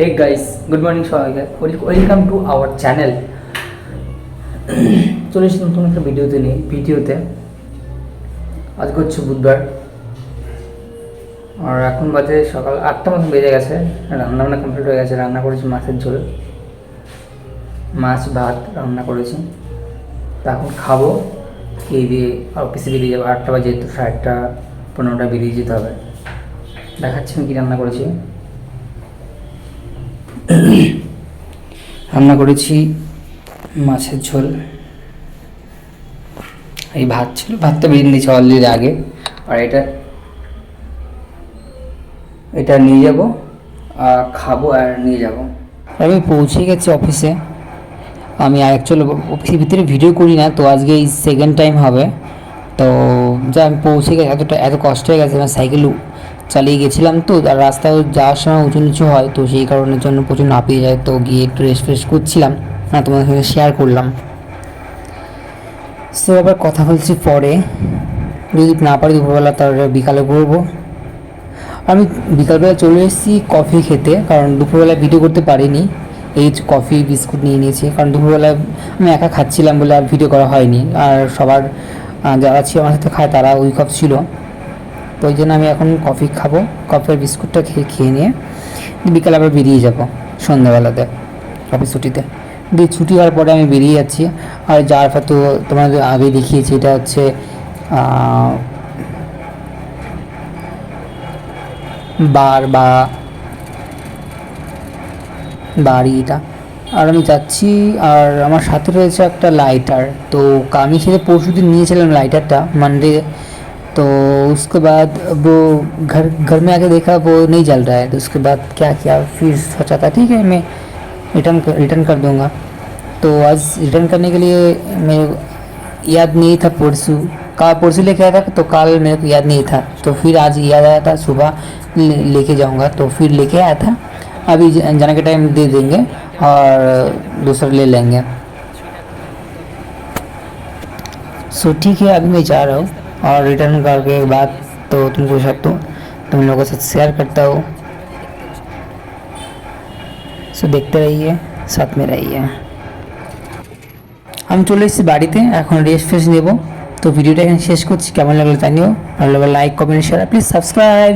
হে guys good morning সবাইকে। Welcome to our channel চলে এসেছি নতুন একটা ভিডিওতে নিয়ে ভিডিওতে আজকে হচ্ছে বুধবার। আর এখন বাজে সকাল আটটা মতন বেজে গেছে। রান্না বান্না কমপ্লিট হয়ে গেছে, রান্না করেছি মাছের ঝোল। মাছ, ভাত রান্না করেছি। তা এখন খাব। খেয়ে দিয়ে আর অফিসে বেরিয়ে যাব। আটটা বাজে, তো সাড়ে আটটা, পনেরোটা বেরিয়ে যেতে হবে। দেখাচ্ছি আমি কী রান্না করেছি। রান্না করেছি, মাছের ঝোল। এই ভাত ছিল। ভাতটা বেরিয়ে দিয়েছি অলরেডি আগে। আর এটা এটা নিয়ে যাব, আর খাব আর নিয়ে যাব। আমি পৌঁছে গেছি অফিসে আমি অ্যাকচুয়ালি অফিসের ভিতরে ভিডিও করি না, তো আজকে এই সেকেন্ড টাইম হবে। তো যা আমি পৌঁছে গেছি, এতটা, এত কষ্ট হয়ে গেছে, আমার সাইকেল চালিয়ে গেছিলাম তো, আর রাস্তায় যাওয়ার সময় উঁচু নিচু হয় তো সেই কারণের জন্য প্রচুর নাপিয়ে যায় তো গিয়ে একটু রেস্ট ফ্রেশ করছিলাম। না, তোমাদের সঙ্গে শেয়ার করলাম। সো আবার কথা বলছি পরে। যদি না পারি দুপুরবেলা তার বিকালে করব। আমি বিকালবেলা চলে এসেছি কফি খেতে, কারণ দুপুরবেলা ভিডিও করতে পারিনি। এই কফি বিস্কুট নিয়ে নিয়েছি, কারণ দুপুরবেলা আমি একা খাচ্ছিলাম বলে আর ভিডিও করা হয়নি। আর সবার যারা ছিল আমার সাথে খায় তারা উইক অফ ছিল। প্রয়োজনে ওই জন্য আমি এখন কফি খাব। কফির বিস্কুটটা খেয়ে খেয়ে নিয়ে বিকালে আবার বেরিয়ে যাব সন্ধ্যাবেলাতে কফি ছুটিতে। দিয়ে ছুটি হওয়ার পরে আমি বেরিয়ে যাচ্ছি। আর যার তো তোমাদের আগে দেখিয়েছি, এটা হচ্ছে বার বা বাড়িটা আর আমি যাচ্ছি, আর আমার সাথে রয়েছে একটা লাইটার তো আমি সেটা পরশু দিন নিয়েছিলাম লাইটারটা মানে तो उसके बाद वो घर घर में आके देखा, वो नहीं जल रहा है। तो उसके बाद क्या किया? फिर सोचा था, ठीक है, मैं रिटर्न रिटर्न कर दूँगा। तो आज रिटर्न करने के लिए मेरे याद नहीं था परसों। कल परसों लेके आया था तो कल मेरे को याद नहीं था। तो फिर आज याद आया था, सुबह लेके जाऊँगा। तो फिर लेके आया था। अभी जाने के टाइम दे देंगे और दूसरा ले लेंगे। सो ठीक है, अभी मैं जा रहा हूँ। और रिटर्न करके बाद तो तुमको सब तो तुम लोगों के साथ शेयर करता हूँ সো দেখতে রহিয়ে সাথ মে রহিয়ে আমি চলে এসেছি বাড়িতে এখন রেস্ট ফ্রেশ নেবো তো ভিডিওটা এখানে শেষ করছি কেমন লাগলো জানিও ভালো লাগলে like comment share please subscribe